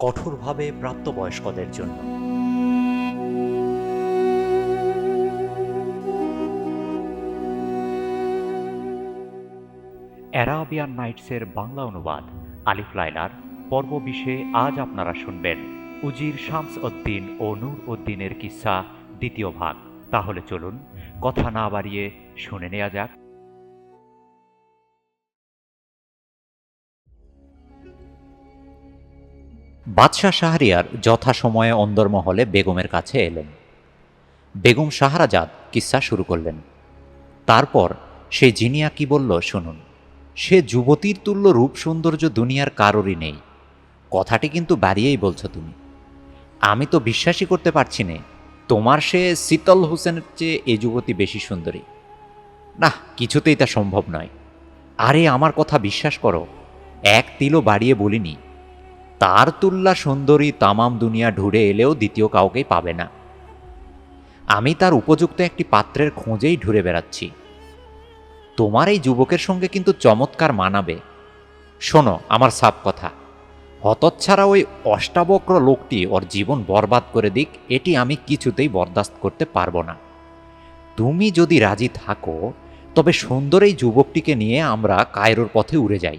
কঠোরভাবে প্রাপ্তবয়স্কদের জন্য। অ্যারাবিয়ান নাইটসের বাংলা অনুবাদ, আলিফ লাইলার পর্ব বিশে আজ আপনারা শুনবেন উজির শামস উদ্দিন ও নূর উদ্দিনের কিসসা দ্বিতীয় ভাগ। তাহলে চলুন, কথা না বাড়িয়ে শুনে নেওয়া যাক। বাদশাহ শাহরিয়ার যথাসময়ে অন্দরমহলে বেগমের কাছে এলেন। বেগম শাহরাজাদ কিসসা শুরু করলেন। তারপর সে জিনিয়া কি বলল শুনুন। সে যুবতীর তুল্য রূপ সৌন্দর্য দুনিয়ার কারোরই নেই। কথাটি কিন্তু বাড়িয়েই বলছো তুমি। আমি তো বিশ্বাসই করতে পারছি নে। তোমার সে শীতল হোসেনের চেয়ে এ যুবতী বেশি সুন্দরী। না কিছুতেই তা সম্ভব নয়। আরে আমার কথা বিশ্বাস করো। এক তিলও বাড়িয়ে বলিনি। তার তুল্লা সুন্দরী তামাম দুনিয়া ঢুড়ে এলেও দ্বিতীয় কাউকেই পাবে না। আমি তার উপযুক্ত একটি পাত্রের খোঁজেই ঢুরে বেড়াচ্ছি। তোমার এই যুবকের সঙ্গে কিন্তু চমৎকার মানাবে। শোনো, আমার সাপ কথা। হতচ্ছাড়া ওই অষ্টাবক্র লোকটি ওর জীবন বরবাদ করে দিক, এটি আমি কিছুতেই বরদাস্ত করতে পারব না। তুমি যদি রাজি থাকো, তবে সুন্দর এই যুবকটিকে নিয়ে আমরা কায়রোর পথে উড়ে যাই।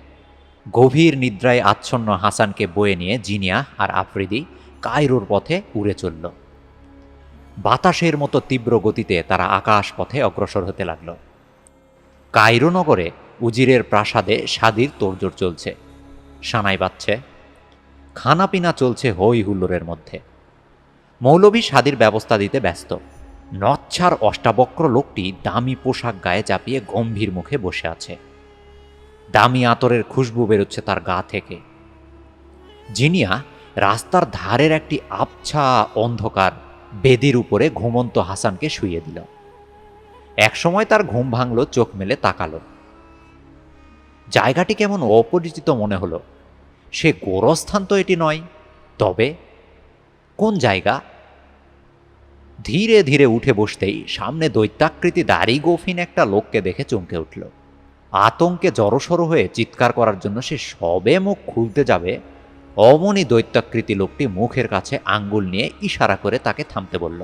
গভীর নিদ্রায় আচ্ছন্ন হাসানকে বয়ে নিয়ে জিনিয়া আর আফ্রিদি কায়রোর পথে উড়ে চলল। বাতাসের মতো তীব্র গতিতে তারা আকাশ পথে অগ্রসর হতে লাগল। কায়রো নগরে উজিরের প্রাসাদে স্বাদির তোড়জোড় চলছে। সানাই বাজছে। খানাপিনা চলছে হই হুল্লোড়ের মধ্যে। মৌলভী সাদির ব্যবস্থা দিতে ব্যস্ত। নচ্ছার অষ্টাবক্র লোকটি দামি পোশাক গায়ে চাপিয়ে গম্ভীর মুখে বসে আছে। দামি আতরের খুশবু বেরোচ্ছে তার গা থেকে। জিনিয়া রাস্তার ধারের একটি আবছা অন্ধকার বেদির উপরে ঘুমন্ত হাসানকে শুইয়ে দিল। একসময় তার ঘুম ভাঙল, চোখ মেলে তাকালো। জায়গাটি কেমন অপরিচিত মনে হলো। সে গোরস্থান তো এটি নয়, তবে কোন জায়গা? ধীরে ধীরে উঠে বসতেই সামনে দৈত্যাকৃতি দাড়ি গফিন একটা লোককে দেখে চমকে উঠল। আতঙ্কে জড়সড় হয়ে চিৎকার করার জন্য সে সবে মুখ খুলতে যাবে, অমনি দৈত্যাকৃতি লোকটি মুখের কাছে আঙ্গুল নিয়ে ইশারা করে তাকে থামতে বলল।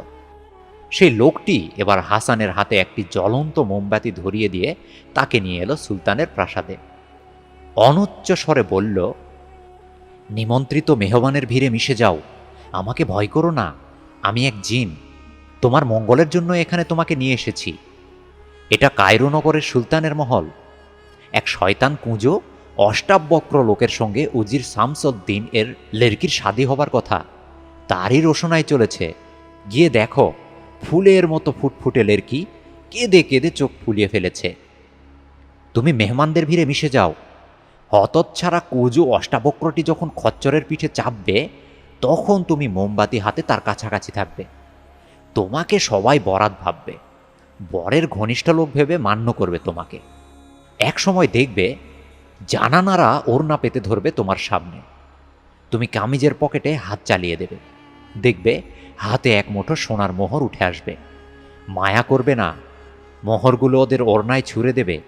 সেই লোকটি এবার হাসানের হাতে একটি জ্বলন্ত মোমবাতি ধরিয়ে দিয়ে তাকে নিয়ে এলো সুলতানের প্রাসাদে। অনুচ্চ স্বরে বলল, নিমন্ত্রিত মেহমানের ভিড়ে মিশে যাও, আমাকে ভয় করো না, আমি এক জিন, তোমার মঙ্গলের জন্য এখানে তোমাকে নিয়ে এসেছি। এটা কায়রো নগরের সুলতানের মহল এক শয়তান কুঁজো অষ্টাবক্র লোকের সঙ্গে উজির শামসুদ্দিন এর লেরকির শাদি হবার কথা। তারই রোশনায় চলেছে। গিয়ে দেখো, ফুলের মতো ফুটফুটে লেরকি কেঁদে কেঁদে চোখ ফুলিয়ে ফেলেছে। তুমি মেহমানদের ভিড়ে মিশে যাও। হতচ্ছাড়া কুজো অষ্টাবক্রটি যখন খচ্চরের পিঠে চাপবে, তখন তুমি মোমবাতি হাতে তার কাছাকাছি থাকবে। তোমাকে সবাই বরাত ভাববে। বরের ঘনিষ্ঠ লোক ভেবে মান্য করবে তোমাকে। এক সময় দেখবে জানানারা ওড়না পেতে ধরবে তোমার সামনে। তুমি কামিজের পকেটে হাত চালিয়ে দেবে। দেখবে হাতে এক মুঠো সোনার মোহর উঠে আসবে। মায়া করবে না। মোহরগুলো ওদের ওড়নায় ছুঁড়ে দেবে।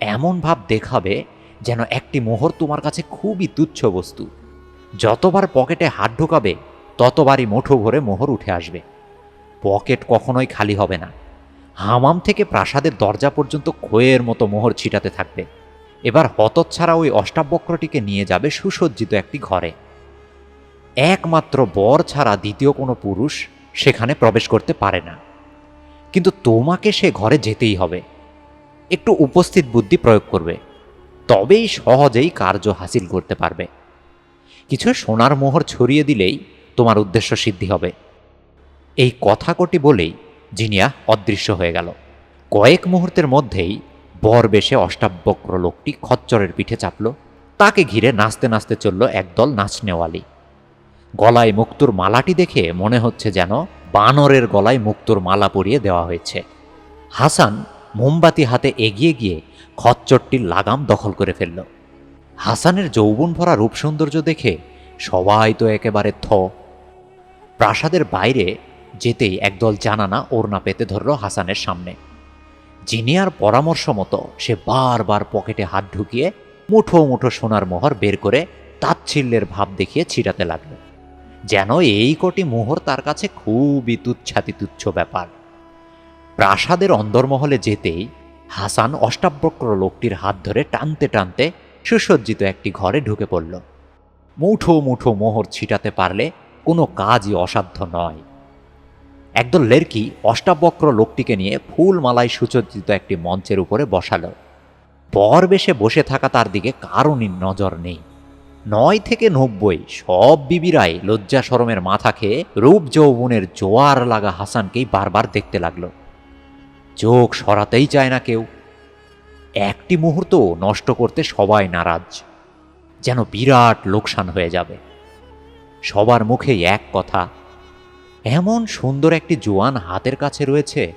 এমন ভাব দেখাবে যেন একটি মোহর তোমার কাছে খুবই তুচ্ছ বস্তু। যতবার পকেটে হাত ঢোকাবে, ততবারই মুঠো ভরে মোহর উঠে আসবে। পকেট কখনোই খালি হবে না। হামাম থেকে প্রাসাদের দরজা পর্যন্ত খোয়ের মতো মোহর ছিটাতে থাকবে। এবার হতচ্ছাড়া ওই অষ্টাবক্রটিকে নিয়ে যাবে সুসজ্জিত একটি ঘরে। একমাত্র বর ছাড়া দ্বিতীয় কোনো পুরুষ সেখানে প্রবেশ করতে পারে না। কিন্তু তোমাকে সে ঘরে যেতেই হবে। একটু উপস্থিত বুদ্ধি প্রয়োগ করবে। তবেই সহজেই কার্য হাসিল করতে পারবে। কিছু সোনার মোহর ছড়িয়ে দিলেই তোমার উদ্দেশ্য সিদ্ধি হবে। এই কথা কটি বলেই জিনিয়া অদৃশ্য হয়ে গেল। কয়েক মুহূর্তের মধ্যেই বর বেশে অষ্টাবক্র লোকটি খচ্চরের পিঠে চাপল। তাকে ঘিরে নাচতে নাচতে চলল একদল নাচনেওয়ালি। গলায় মুক্তুর মালাটি দেখে মনে হচ্ছে যেন বানরের গলায় মুক্তুর মালা পরিয়ে দেওয়া হয়েছে। হাসান মোমবাতি হাতে এগিয়ে গিয়ে খচ্চরটির লাগাম দখল করে ফেলল। হাসানের যৌবন ভরা রূপ সৌন্দর্য দেখে সবাই তো একেবারে থ। প্রাসাদের বাইরে যেতেই একদল জানানা ওড়না পেতে ধরল হাসানের সামনে। জিনিয়ার পরামর্শ মতো সে বারবার পকেটে হাত ঢুকিয়ে মুঠো মুঠো সোনার মোহর বের করে তাচ্ছিল্যের ভাব দেখিয়ে ছিটাতে লাগল। যেন এই কটি মোহর তার কাছে খুবই তুচ্ছাতি তুচ্ছ ব্যাপার। প্রাসাদের অন্দরমহলে যেতেই হাসান অষ্টাবক্র লোকটির হাত ধরে টানতে টানতে সুসজ্জিত একটি ঘরে ঢুকে পড়ল। মুঠো মুঠো মোহর ছিটাতে পারলে কোনো কাজই অসাধ্য নয়। একদল লেরকি অষ্টাবক্র লোকটিকে নিয়ে ফুল মালায় সুসজ্জিত একটি মঞ্চের উপরে বসালো। বর বেশে বসে থাকা তার দিকে কারণই নজর নেই। নয় থেকে নব্বই, সব বিবিরাই লজ্জা সরমের মাথা খেয়ে রূপ যৌবনের জোয়ার লাগা হাসানকেই বারবার দেখতে লাগল। চোখ সরাতেই চায় না কেউ। একটি মুহূর্ত নষ্ট করতে সবাই নারাজ। যেন বিরাট লোকসান হয়ে যাবে। সবার মুখেই এক কথা এমন সুন্দর একটি জোয়ান হাতের কাছে রয়েছে,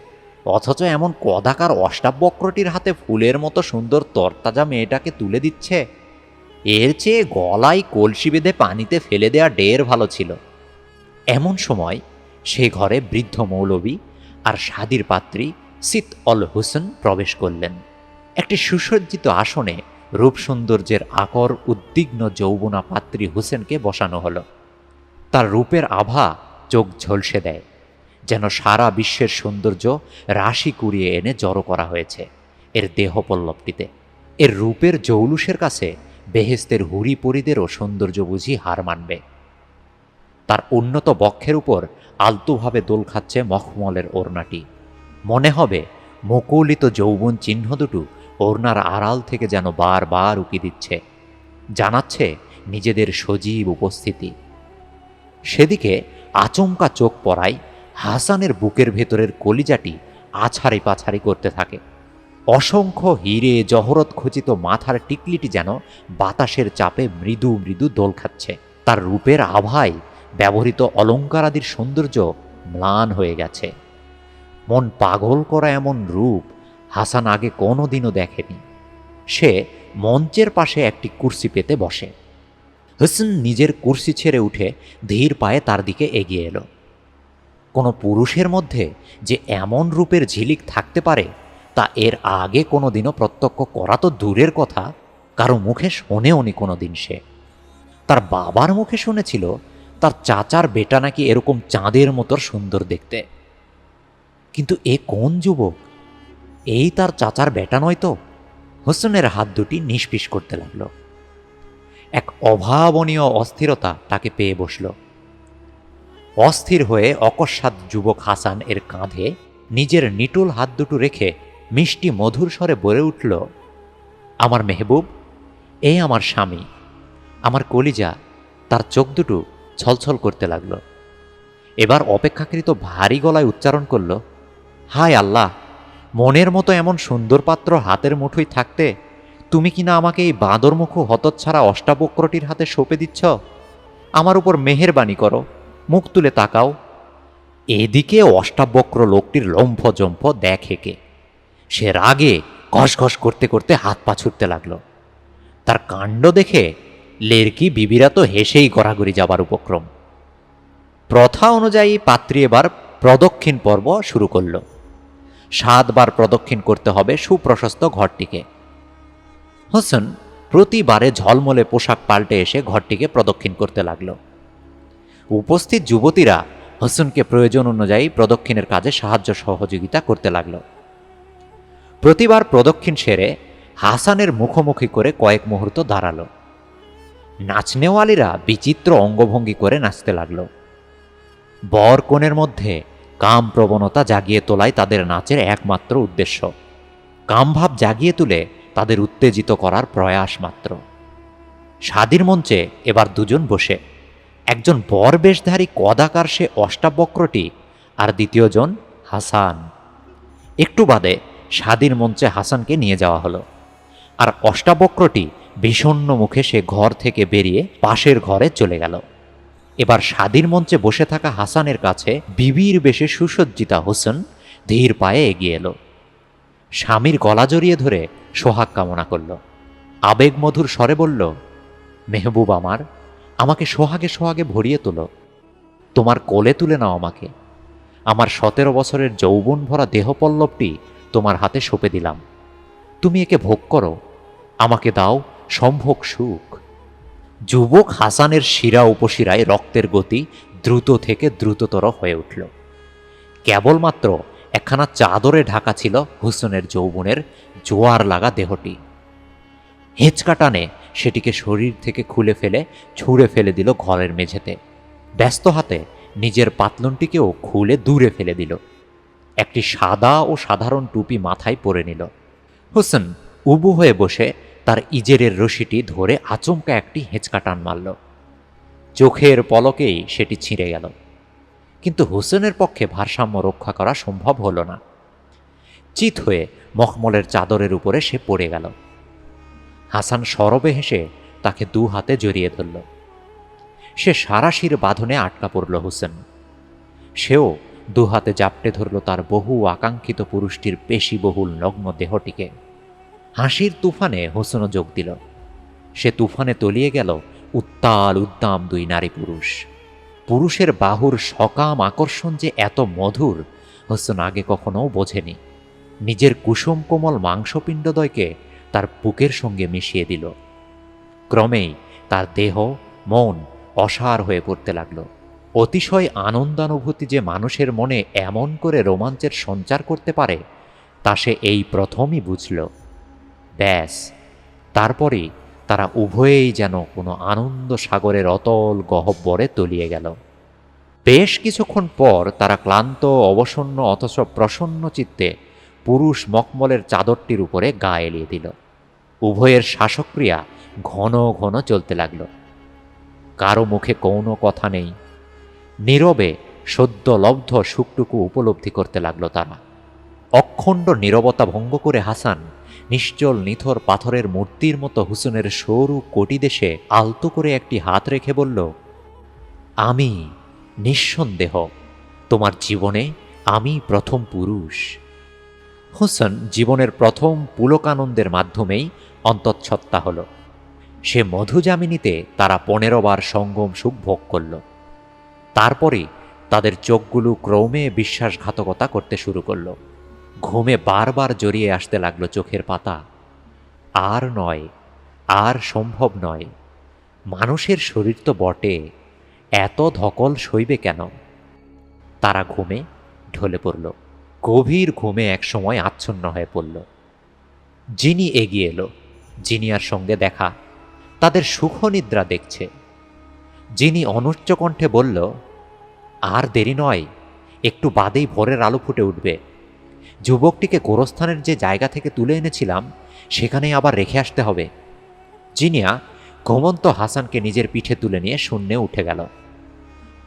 অথচ এমন কদাকার অষ্টাবক্রটির হাতে ফুলের মতো সুন্দর তরতাজা মেয়েটাকে তুলে দিচ্ছে। এর চেয়ে গলায় কলসি বেঁধে পানিতে ফেলে দেওয়া ডের ভালো ছিল। এমন সময় সে ঘরে বৃদ্ধ মৌলবী আর সাদির পাত্রী সিত অল হুসেন প্রবেশ করলেন। একটি সুসজ্জিত আসনে রূপসৌন্দর্যের আকর উদ্বিগ্ন যৌবনা পাত্রী হুসেনকে বসানো হলো। তার রূপের আভা চোখ ঝলসে দেয়, যেন সারা বিশ্বের সৌন্দর্য রাশি কুড়িয়ে এনে জড়ো করা হয়েছে এর দেহপল্লবটিতে এর রূপের জৌলুসের কাছে বেহেস্তের হুরি পরিদেরও সৌন্দর্য বুঝি হার মানবে। তার উন্নত বক্ষের উপর আলতুভাবে দোল খাচ্ছে মখমলের ওড়নাটি। মনে হবে মুকুলিত যৌবন চিহ্ন দুটো ওড়নার আড়াল থেকে যেন বারবার উকি দিচ্ছে। জানাচ্ছে নিজেদের সজীব উপস্থিতি। সেদিকে আচমকা চোখ পড়ায় হাসানের বুকের ভেতরের কলিজাটি আছাড়ি পাছাড়ি করতে থাকে। অসংখ্য হিরে জহরত খচিত মাথার টিকলিটি যেন বাতাসের চাপে মৃদু মৃদু দোল খাচ্ছে। তার রূপের আভায় ব্যবহৃত অলঙ্কারাদির সৌন্দর্য ম্লান হয়ে গেছে। মন পাগল করা এমন রূপ হাসান আগে কোনো দিনও দেখেনি। সে মঞ্চের পাশে একটি কুর্সি পেতে বসে। হোসেন নিজের কুর্সি ছেড়ে উঠে ধীর পায়ে তার দিকে এগিয়ে এলো। কোনো পুরুষের মধ্যে যে এমন রূপের ঝিলিক থাকতে পারে, তা এর আগে কোনো দিনও প্রত্যক্ষ করা তো দূরের কথা, কারও মুখে শোনেওনি কোনো দিন সে। তার বাবার মুখে শুনেছিল, তার চাচার বেটা নাকি এরকম চাঁদের মতো সুন্দর দেখতে। কিন্তু এ কোন যুবক? এই তার চাচার বেটা নয় তো? হোসেনের হাত দুটি নিষ্পিস করতে লাগল। এক অভাবনীয় অস্থিরতা তাকে পেয়ে বসল। অস্থির হয়ে অকস্মাৎ যুবক হাসান এর কাঁধে নিজের নিটুল হাত দুটো রেখে মিষ্টি মধুর স্বরে বলে উঠল, আমার মেহবুব এই আমার স্বামী। আমার কলিজা, তার চোখ দুটো ছলছল করতে লাগল। এবার অপেক্ষাকৃত ভারী গলায় উচ্চারণ করল, হায় আল্লাহ, মনের মতো এমন সুন্দর পাত্র হাতের মুঠোই থাকতে তুমি কিনা আমাকে এই বাঁদরমুখো হতচ্ছাড়া অষ্টাবক্রটির হাতে সঁপে দিচ্ছ? আমার উপর মেহেরবানি করো, মুখ তুলে তাকাও। এদিকে অষ্টাবক্র লোকটির লম্ফ জম্ফ দেখে কে। সে রাগে ঘস করতে করতে হাত পা ছুটতে লাগল। তার কাণ্ড দেখে লেরকি বিবিরা তো হেসেই গড়াগড়ি যাবার উপক্রম। প্রথা অনুযায়ী পাত্রী এবার প্রদক্ষিণ পর্ব শুরু করল। সাতবার প্রদক্ষিণ করতে হবে সুপ্রশস্ত ঘরটিকে। হোসেন প্রতিবারে ঝলমলে পোশাক পাল্টে এসে ঘরটিকে প্রদক্ষিণ করতে লাগল। উপস্থিত যুবতীরা হোসেনকে প্রয়োজন অনুযায়ী প্রদক্ষিণের কাজে সাহায্য সহযোগিতা করতে লাগল। প্রতিবার প্রদক্ষিণ সেরে হাসানের মুখোমুখি করে কয়েক মুহূর্ত দাঁড়াল। নাচনেওয়ালিরা বিচিত্র অঙ্গভঙ্গি করে নাচতে লাগল। বর কনের মধ্যে কাম প্রবণতা জাগিয়ে তোলাই তাদের নাচের একমাত্র উদ্দেশ্য। কামভাব জাগিয়ে তুলে তাদের উত্তেজিত করার প্রয়াস মাত্র। স্বাধীর মঞ্চে এবার দুজন বসে। একজন বর বেশধারী কদাকার সে অষ্টাবক্রটি আর দ্বিতীয়জন হাসান। একটু বাদে স্বাধীর মঞ্চে হাসানকে নিয়ে যাওয়া হলো। আর অষ্টাবক্রটি বিষণ্ণ মুখে সে ঘর থেকে বেরিয়ে পাশের ঘরে চলে গেল। এবার স্বাধীর মঞ্চে বসে থাকা হাসানের কাছে বিবির বেশে সুসজ্জিতা হোসেন ধীর পায়ে এগিয়ে এলো। স্বামীর গলা জড়িয়ে ধরে সোহাগ কামনা করল। আবেগমধুর স্বরে বলল, মেহবুব আমার, আমাকে সোহাগে সোহাগে ভরিয়ে তোলো। তোমার কোলে তুলে নাও আমাকে। আমার সতেরো বছরের যৌবন ভরা দেহপল্লবটি তোমার হাতে সঁপে দিলাম। তুমি একে ভোগ করো, আমাকে দাও সম্ভোগ সুখ যুবক হাসানের শিরা উপশিরায় রক্তের গতি দ্রুত থেকে দ্রুততর হয়ে উঠল। কেবলমাত্র একখানা চাদরে ঢাকা ছিল হুসনের যৌবনের জোয়ার লাগা দেহটি। হেঁচকা টানে সেটিকে শরীর থেকে খুলে ফেলে, ছুঁড়ে ফেলে দিল ঘরের মেঝেতে। ব্যস্ত হাতে নিজের পাতলনটিকেও খুলে দূরে ফেলে দিল। একটি সাদা ও সাধারণ টুপি মাথায় পরে নিল। হোসেন উবু হয়ে বসে তার ইজেরের রশিটি ধরে আচমকা একটি হেঁচকা টান মারল। চোখের পলকেই সেটি ছিঁড়ে গেল। কিন্তু হোসেনের পক্ষে ভারসাম্য রক্ষা করা সম্ভব হলো না। চিত হয়ে মখমলের চাদরের উপরে সে পড়ে গেল। হাসান সরবে হেসে তাকে দু হাতে জড়িয়ে ধরল। সে সারাশির বাঁধনে আটকা পড়ল হোসেন। সেও দু হাতে জাপটে ধরল তার বহু আকাঙ্ক্ষিত পুরুষটির পেশিবহুল নগ্ন দেহটিকে। হাসির তুফানে হোসেনও যোগ দিল। সে তুফানে তলিয়ে গেল উত্তাল উদ্দাম দুই নারী পুরুষ। পুরুষের বাহুর সকাম আকর্ষণ যে এত মধুর, হোসেন আগে কখনো বোঝেনি। নিজের কুসুম কোমল মাংসপিণ্ডদয়কে তার বুকের সঙ্গে মিশিয়ে দিল। ক্রমেই তার দেহ, মন অসার হয়ে পড়তে লাগল। অতিশয় আনন্দানুভূতি যে মানুষের মনে এমন করে রোমাঞ্চের সঞ্চার করতে পারে, তা সে এই প্রথমই বুঝল। ব্যাস, তারপরেই তারা উভয়েই যেন কোনো আনন্দ সাগরের অতল গহব্বরে তলিয়ে গেল। বেশ কিছুক্ষণ পর তারা ক্লান্ত, অবসন্ন, অথচ প্রসন্ন চিত্তে পুরুষ মকমলের চাদরটির উপরে গা এলিয়ে দিল। উভয়ের শ্বাসক্রিয়া ঘন ঘন চলতে লাগল। কারও মুখে কোনো কথা নেই। নীরবে সদ্যলব্ধ সুখটুকু উপলব্ধি করতে লাগল তারা। অখণ্ড নীরবতা ভঙ্গ করে হাসান নিশ্চল নিথর পাথরের মূর্তির মতো হুসেনের সরু কোটি দেশে আলতো করে একটি হাত রেখে বলল, আমি নিঃসন্দেহ, তোমার জীবনে আমি প্রথম পুরুষ। হোসেন জীবনের প্রথম পুলকানন্দের মাধ্যমেই অন্তঃসত্ত্বা হল। সে মধুজামিনীতে তারা পনেরো বার সঙ্গম সুখ ভোগ করল। তারপরে তাদের চোখগুলো ক্রমে বিশ্বাসঘাতকতা করতে শুরু করল। ঘুমে বারবার জড়িয়ে আসতে লাগল চোখের পাতা। আর নয়, আর সম্ভব নয়। মানুষের শরীর তো বটে, এত ধকল সইবে কেন? তারা ঘুমে ঢলে পড়ল। গভীর ঘুমে একসময় আচ্ছন্ন হয়ে পড়ল। যিনি এগিয়ে এলো। জিনিয়ার সঙ্গে দেখা। তাদের সুখনিদ্রা দেখছে। যিনি অনুচ্চ কণ্ঠে বলল, আর দেরি নয়, একটু বাদেই ভোরের আলো ফুটে উঠবে। যুবকটিকে গোরস্থানের যে জায়গা থেকে তুলে এনেছিলাম, সেখানেই আবার রেখে আসতে হবে। জিনিয়া ঘুমন্ত হাসানকে নিজের পিঠে তুলে নিয়ে শূন্যে উঠে গেল।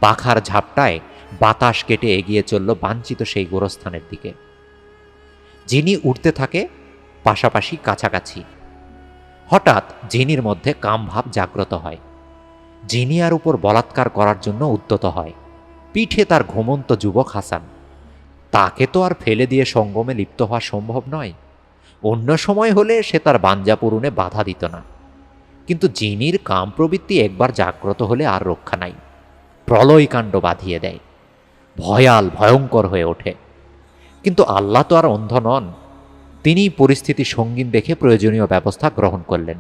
পাখার ঝাপটায় বাতাস কেটে এগিয়ে চলল বাঞ্ছিত সেই গোরস্থানের দিকে। যিনি উঠতে থাকে পাশাপাশি কাছাকাছি। হঠাৎ জিনির মধ্যে কামভাব জাগ্রত হয়। জিনিয়ার উপর বলাৎকার করার জন্য উদ্যত হয়। পিঠে তার ঘুমন্ত যুবক হাসান। তাকে তো আর ফেলে দিয়ে সঙ্গমে লিপ্ত হওয়া সম্ভব নয়। অন্য সময় হলে সে তার বাঞ্জা পূরণে বাধা দিত না। কিন্তু জিনির কাম প্রবৃত্তি একবার জাগ্রত হলে আর রক্ষা নাই। প্রলয়কাণ্ড বাঁধিয়ে দেয়। ভয়াল, ভয়ঙ্কর হয়ে ওঠে। কিন্তু আল্লাহ তো আর অন্ধ নন। তিনি পরিস্থিতি সঙ্গীন দেখে প্রয়োজনীয় ব্যবস্থা গ্রহণ করলেন।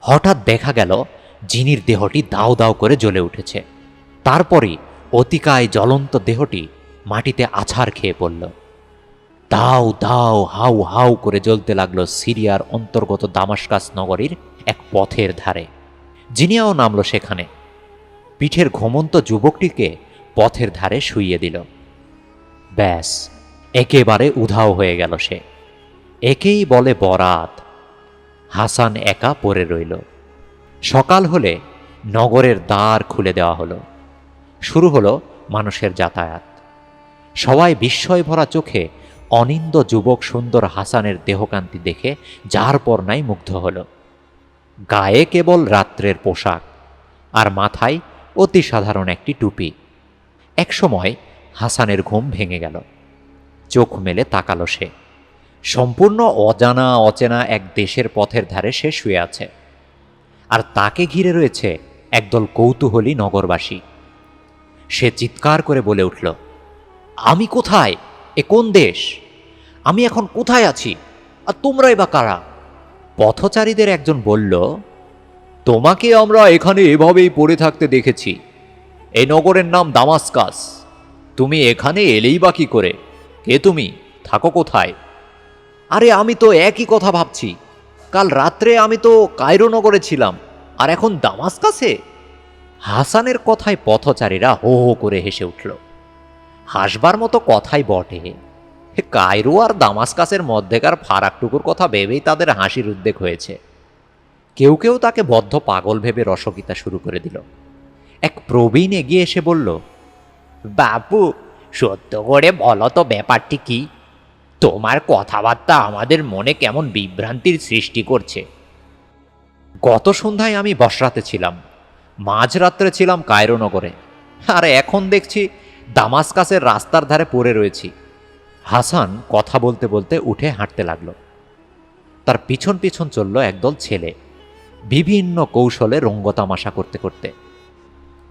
হঠাৎ দেখা গেল, জিনির দেহটি দাও দাও করে জ্বলে উঠেছে। তারপরই অতিকায় জ্বলন্ত দেহটি মাটিতে আছাড় খেয়ে পড়ল। দাও দাও, হাউ হাউ করে জ্বলতে লাগল সিরিয়ার অন্তর্গত দামাসকাস নগরীর এক পথের ধারে। জিনিয়াও নামলো সেখানে। পিঠের ঘুমন্ত যুবকটিকে পথের ধারে শুইয়ে দিল। ব্যাস, একেবারে উধাও হয়ে গেল সে। একেই বলে বরাত। হাসান একা পড়ে রইল। সকাল হলে নগরের দ্বার খুলে দেওয়া হলো। শুরু হলো মানুষের যাতায়াত। সবাই বিস্ময় ভরা চোখে অনিন্দ যুবক সুন্দর হাসানের দেহকান্তি দেখে যার পর নাই মুগ্ধ হল। গায়ে কেবল রাত্রের পোশাক, আর মাথায় অতি সাধারণ একটি টুপি। একসময় হাসানের ঘুম ভেঙে গেল। চোখ মেলে তাকালো সে। সম্পূর্ণ অজানা অচেনা এক দেশের পথের ধারে সে শুয়ে আছে। আর তাকে ঘিরে রয়েছে একদল কৌতূহলী নগরবাসী। সে চিৎকার করে বলে উঠল আমি কোথায়? এ কোন দেশ? আমি এখন কোথায় আছি? আর তোমরাই বা কারা? পথচারীদের একজন বলল, তোমাকে আমরা এখানে এভাবেই পড়ে থাকতে দেখেছি। এই নগরের নাম দামাস্কাস। তুমি এখানে এলেই বা কি করে? কে তুমি? থাকো কোথায়? আরে আমি তো একই কথা ভাবছি। কাল রাত্রে আমি তো কায়রো নগরে ছিলাম, আর এখন দামাস্কাসে? হাসানের কথায় পথচারীরা হো হো করে হেসে উঠল। হাসবার মতো কথাই বটে। কায়রো আর দামাস্কাসের মধ্যেকার ফারাকটুকুর কথা ভেবেই তাদের হাসির উদ্বেগ হয়েছে। কেউ কেউ তাকে বদ্ধ পাগল ভেবে রসগীতা শুরু করে দিল। এক প্রবীণ এগিয়ে এসে বলল, বাপু, সত্য করে বলো তো ব্যাপারটি কি? তোমার কথাবার্তা আমাদের মনে কেমন বিভ্রান্তির সৃষ্টি করছে? গত সন্ধ্যায় আমি বসরাতে ছিলাম। মাঝরাত্রে ছিলাম কায়রো নগরে। আর এখন দেখছি দামাসকাসের রাস্তার ধারে পড়ে রয়েছি। হাসান কথা বলতে বলতে উঠে হাঁটতে লাগল। তার পিছন পিছন চলল একদল ছেলে। বিভিন্ন কৌশলে রঙ্গতামাশা করতে করতে।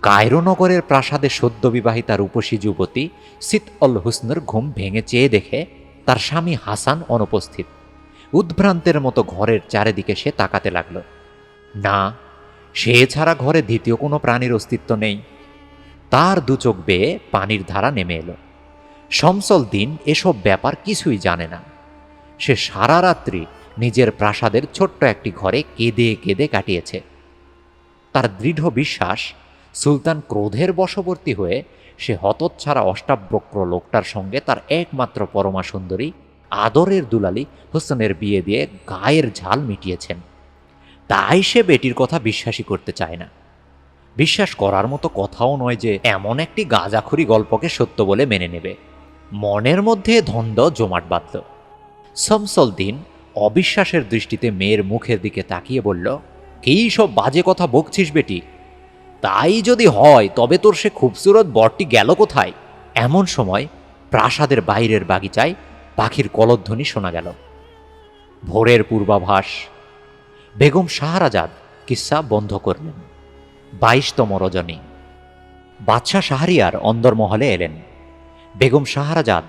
কায়রো নগরের প্রাসাদে সদ্য বিবাহিতা রূপসী যুবতী সিত অল হুসনের ঘুম ভেঙে চেয়ে দেখে তার স্বামী হাসান অনুপস্থিত। উদ্ভ্রান্তের মতো ঘরের চারিদিকে সে তাকাতে লাগল। না, সে ছাড়া ঘরে দ্বিতীয় কোনো প্রাণীর অস্তিত্ব নেই। তার দুচোখ বেয়ে পানির ধারা নেমে এলো। সমসল দিন এসব ব্যাপার কিছুই জানে না। সে সারা রাত্রি নিজের প্রাসাদের ছোট্ট একটি ঘরে কেঁদে কেঁদে কাটিয়েছে। তার দৃঢ় বিশ্বাস সুলতান ক্রোধের বশবর্তী হয়ে সে হতচ্ছাড়া অষ্টাবক্র লোকটার সঙ্গে তার একমাত্র পরমা সুন্দরী আদরের দুলালি হোসেনের বিয়ে দিয়ে গায়ের ঝাল মিটিয়েছেন। তাই সে বেটির কথা বিশ্বাসই করতে চায় না। বিশ্বাস করার মতো কথাও নয় যে এমন একটি গাঁজাখুরি গল্পকে সত্য বলে মেনে নেবে। মনের মধ্যে ধন্দ জমাট বাঁধল। সমসল দিন অবিশ্বাসের দৃষ্টিতে মেয়ের মুখের দিকে তাকিয়ে বলল, কী সব বাজে কথা বকছিস বেটি? তাই যদি হয়, তবে তোর সে খুবসুরত বরটি গেল কোথায়? এমন সময় প্রাসাদের বাইরের বাগিচায় পাখির কলধ্বনি শোনা গেল। ভোরের পূর্বাভাস। বেগম শাহরাজাদ কিসা বন্ধ করলেন। বাইশতম রজনী। বাদশাহ শাহরিয়ার অন্দরমহলে এলেন। বেগম শাহরাজাদ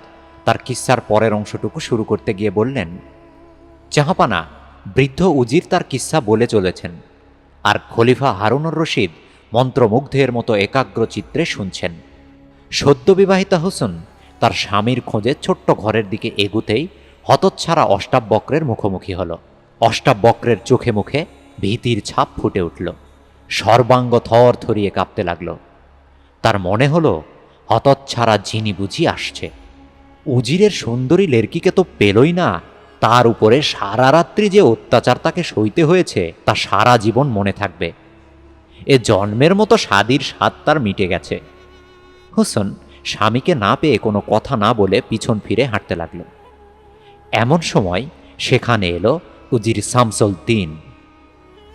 তার কিস্সার পরের অংশটুকু শুরু করতে গিয়ে বললেন, চাহাপানা, বৃদ্ধ উজির তার কিস্সা বলে চলেছেন, আর খলিফা হারুনুর রশিদ মন্ত্রমুগ্ধের মতো একাগ্র চিত্রে শুনছেন। সদ্যবিবাহিতা হোসেন তার স্বামীর খোঁজে ছোট্ট ঘরের দিকে এগুতেই হতচ্ছাড়া অষ্টাবক্রের মুখোমুখি হল। অষ্টাবক্রের চোখে মুখে ভীতির ছাপ ফুটে উঠল। সর্বাঙ্গ থর থরিয়ে কাঁপতে লাগল। তার মনে হলো, হতচ্ছাড়া জিনি বুঝি আসছে। উজিরের সুন্দরী লেরকিকে তো পেলই না, তার উপরে সারা রাত্রি যে অত্যাচার তাকে সইতে হয়েছে, তা সারা জীবন মনে থাকবে। এ জন্মের মতো স্বাদীর স্বাদ তার মিটে গেছে। হোসেন স্বামীকে না পেয়ে কোনো কথা না বলে পিছন ফিরে হাঁটতে লাগল। এমন সময় সেখানে এলো উজির শামসুল দিন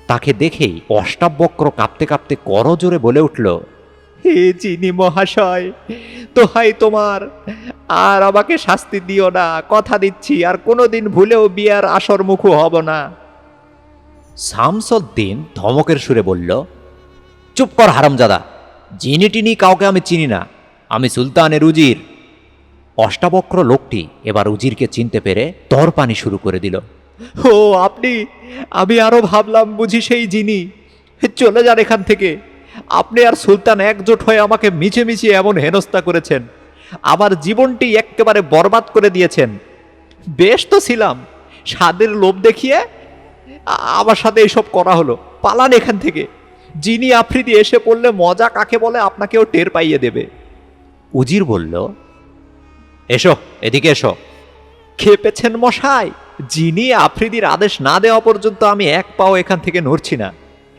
তাকে দেখেই অষ্টাবক্র কাঁপতে কাঁপতে করজোরে বলে উঠল, হে চিনি মহাশয়, দোহাই তোমার। আর আমাকে শাস্তি দিও না, কথা দিচ্ছি, আর কোনোদিন ভুলেও বিয়ার আসর মুখু হব না। শামসুদ্দিন ধমকের সুরে বলল, চুপ কর হারামজাদা জিনি টিনি কাউকে আমি চিনি না, আমি সুলতানের উজির। অষ্টাবক্র লোকটি এবার উজিরকে চিনতে পেরে তর পানি শুরু করে দিল। ও আপনি, আমি আরও ভাবলাম বুঝি সেই জিনি চলে যান এখান থেকে। আপনি আর সুলতান একজোট হয়ে আমাকে মিছে মিছিয়ে এমন হেনস্থা করেছেন। আমার জীবনটি একেবারে বরবাদ করে দিয়েছেন। বেশ তো ছিলাম। স্বাদের লোভ দেখিয়ে আমার সাথে এসব করা হলো। পালান এখান থেকে। যিনি আফ্রিদি এসে পড়লে মজা কাকে বলে আপনাকেও টের পাইয়ে দেবে। উজির বলল, এসো, এদিকে এসো। খেপেছেন মশাই। যিনি আফ্রিদির আদেশ না দেওয়া পর্যন্ত আমি এক পাও এখান থেকে নড়ছি না।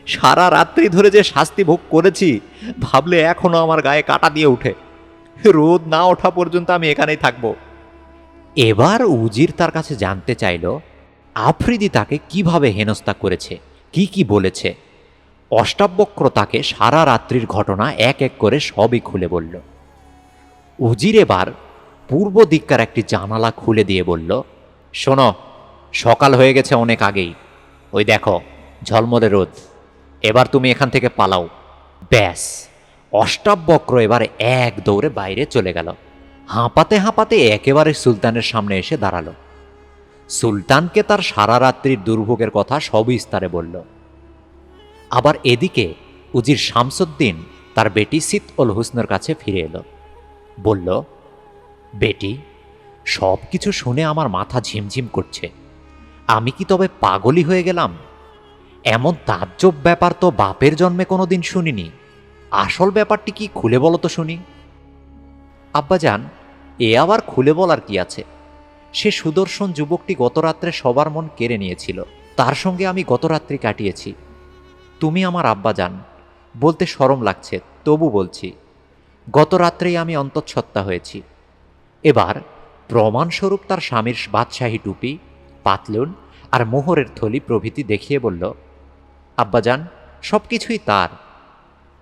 সারা রাত্রি ধরে যে শাস্তি ভোগ করেছি, ভাবলে এখনও আমার গায়ে কাটা দিয়ে উঠে রোদ না ওঠা পর্যন্ত আমি এখানেই থাকব। এবার উজির তার কাছে জানতে চাইল, আফ্রিদি তাকে কীভাবে হেনস্থা করেছে, কি কি বলেছে? অষ্টাবক্র তাকে সারা রাত্রির ঘটনা এক এক করে সবই খুলে বলল। উজির এবার পূর্ব দিককার একটি জানালা খুলে দিয়ে বলল, শোনো, সকাল হয়ে গেছে অনেক আগেই। ওই দেখো, ঝলমলে রোদ। এবার তুমি এখান থেকে পালাও। ব্যাস অষ্টাবক্র এবার এক দৌড়ে বাইরে চলে গেল। হাঁপাতে হাঁপাতে একেবারে সুলতানের সামনে এসে দাঁড়াল। সুলতানকে তার সারা রাত্রির দুর্ভোগের কথা সবিস্তারে বলল, আবার এদিকে উজির শামসুদ্দিন তার বেটি সিত উল হুসনের কাছে ফিরে এলো। বলল বেটি, সব কিছু শুনে আমার মাথা ঝিমঝিম করছে। আমি কি তবে পাগলই হয়ে গেলাম? এমন তাজ্জব ব্যাপার তো বাপের জন্মে কোনোদিন শুনিনি। আসল ব্যাপারটি কি খুলে বলো তো শুনি। আব্বাজান, এ আবার খুলে বলার কি আছে? সে সুদর্শন যুবকটি গতরাত্রে সবার মন কেড়ে নিয়েছিল। তার সঙ্গে আমি গতরাত্রি কাটিয়েছি। তুমি আমার আব্বাজান, বলতে সরম লাগছে, তবু বলছি গত রাত্রেই আমি অন্তঃসত্ত্বা হয়েছি। এবার প্রমাণস্বরূপ তার স্বামীর বাদশাহী টুপি, পাতলুন আর মোহরের থলি প্রভৃতি দেখিয়ে বলল, আব্বাজান সব কিছুই তার।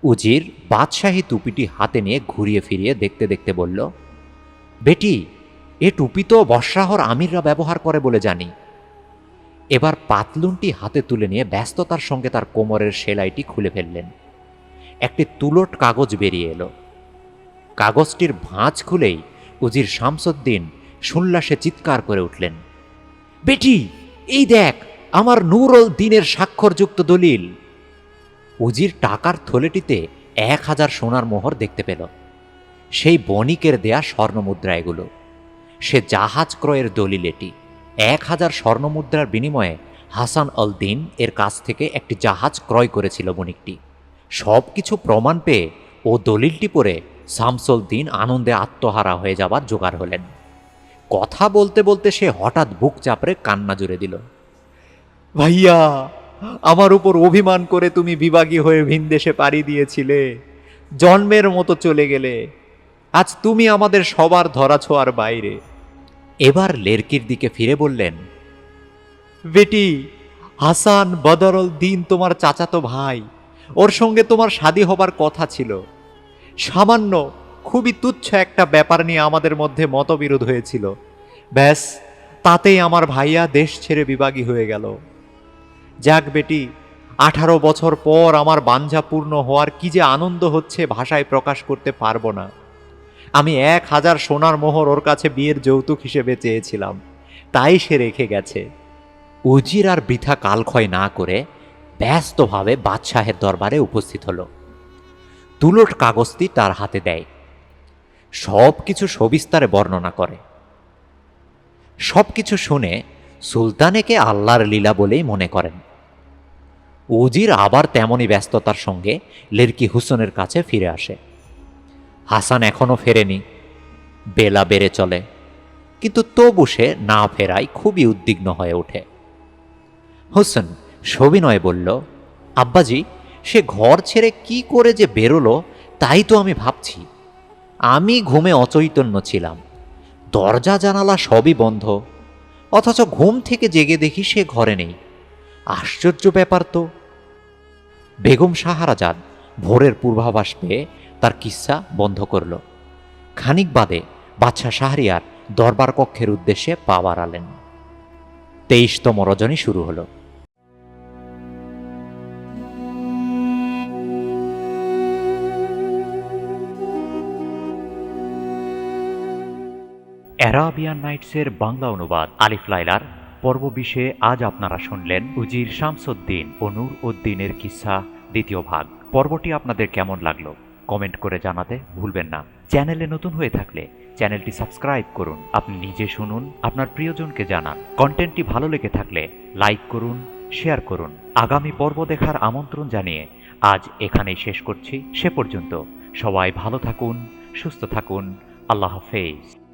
উজির বাদশাহী টুপিটি হাতে নিয়ে ঘুরিয়ে ফিরিয়ে দেখতে দেখতে বলল, বেটি, এ টুপি তো বর্ষাহর আমিররা ব্যবহার করে বলে জানি। এবার পাতলুনটি হাতে তুলে নিয়ে ব্যস্ততার সঙ্গে তার কোমরের সেলাইটি খুলে ফেললেন। একটি তুলট কাগজ বেরিয়ে এলো। কাগজটির ভাঁজ খুলেই উজির শামসুদ্দিন সুল্লাসে চিৎকার করে উঠলেন, বেটি, এই দেখ, আমার নুরল দিনের স্বাক্ষরযুক্ত দলিল। উজির টাকার থলেটিতে এক হাজার সোনার মোহর দেখতে পেল। সেই বণিকের দেয়া স্বর্ণমুদ্রা এগুলো সে জাহাজ ক্রয়ের দলিল এটি। এক হাজার স্বর্ণমুদ্রার বিনিময়ে হাসান আল দিন এর কাছ থেকে একটি জাহাজ ক্রয় করেছিল বণিকটি। সব কিছু প্রমাণ পেয়ে ও দলিলটি পড়ে শামসুল দিন আনন্দে আত্মহারা হয়ে যাবার জোগাড় হলেন। কথা বলতে বলতে সে হঠাৎ বুক চাপড়ে কান্না জুড়ে দিল। ভাইয়া, আমার উপর অভিমান করে তুমি বিভাগী হয়ে ভিনদেশে পাড়ি দিয়েছিলে। জন্মের মতো চলে গেলে। আজ তুমি আমাদের সবার ধরা ছোঁয়ার বাইরে। এবার লেরকির দিকে ফিরে বললেন, বেটি, হাসান বদরল দিন তোমার চাচাতো ভাই। ওর সঙ্গে তোমার শাদি হবার কথা ছিল। সামান্য, খুবই তুচ্ছ একটা ব্যাপার নিয়ে আমাদের মধ্যে মতবিরোধ হয়েছিল। ব্যাস, তাতেই আমার ভাইয়া দেশ ছেড়ে বিভাগী হয়ে গেল। যাক বেটি, আঠারো বছর পর আমার বাঞ্ঝা পূর্ণ হওয়ার কি যে আনন্দ হচ্ছে ভাষায় প্রকাশ করতে পারব না। আমি এক হাজার সোনার মোহর ওর কাছে বিয়ের যৌতুক হিসেবে চেয়েছিলাম। তাই সে রেখে গেছে। উজির আর বৃথা কালক্ষয় না করে ব্যস্তভাবে বাদশাহের দরবারে উপস্থিত হলো। তুলট কাগজটি তার হাতে দেয়। সব কিছু সবিস্তারে বর্ণনা করে। সব কিছু শুনে সুলতানেকে আল্লাহর লীলা বলেই মনে করেন। উজির আবার তেমনই ব্যস্ততার সঙ্গে লেরকি হুসনের কাছে ফিরে আসে। হাসান এখনও ফেরেনি। বেলা বেড়ে চলে। কিন্তু তবু সে না ফেরায় খুবই উদ্বিগ্ন হয়ে ওঠে। হোসেন সবিনয়ে বলল, আব্বাজি সে ঘর ছেড়ে কি করে যে বেরোলো, তাই তো আমি ভাবছি। আমি ঘুমে অচৈতন্য ছিলাম। দরজা, জানালা সবই বন্ধ। অথচ ঘুম থেকে জেগে দেখি সে ঘরে নেই। আশ্চর্য ব্যাপার তো। বেগম সাহারাজাদ ভোরের পূর্বাভাস পেয়ে তার কিস্সা বন্ধ করল। খানিক বাদে বাদশাহ শাহরিয়ার দরবার কক্ষের উদ্দেশ্যে পা বাড়ালেন। তেইশতম রজনী শুরু হলো। অ্যারাবিয়ান নাইটসের বাংলা অনুবাদ আলিফ লাইলার পর্ব বিশে আজ আপনারা শুনলেন উজির শামসুদ্দিন ও নূর উদ্দিনের কিসা, দ্বিতীয় ভাগ। পর্বটি আপনাদের কেমন লাগল? কমেন্ট করে জানাতে ভুলবেন না। চ্যানেলে নতুন হয়ে থাকলে চ্যানেলটি সাবস্ক্রাইব করুন। আপনি নিজে শুনুন, আপনার প্রিয়জনকে জানান। কন্টেন্টটি ভালো লেগে থাকলে লাইক করুন, শেয়ার করুন। আগামী পর্ব দেখার আমন্ত্রণ জানিয়ে আজ এখানেই শেষ করছি। সে পর্যন্ত সবাই ভালো থাকুন, সুস্থ থাকুন। আল্লাহ হাফেজ।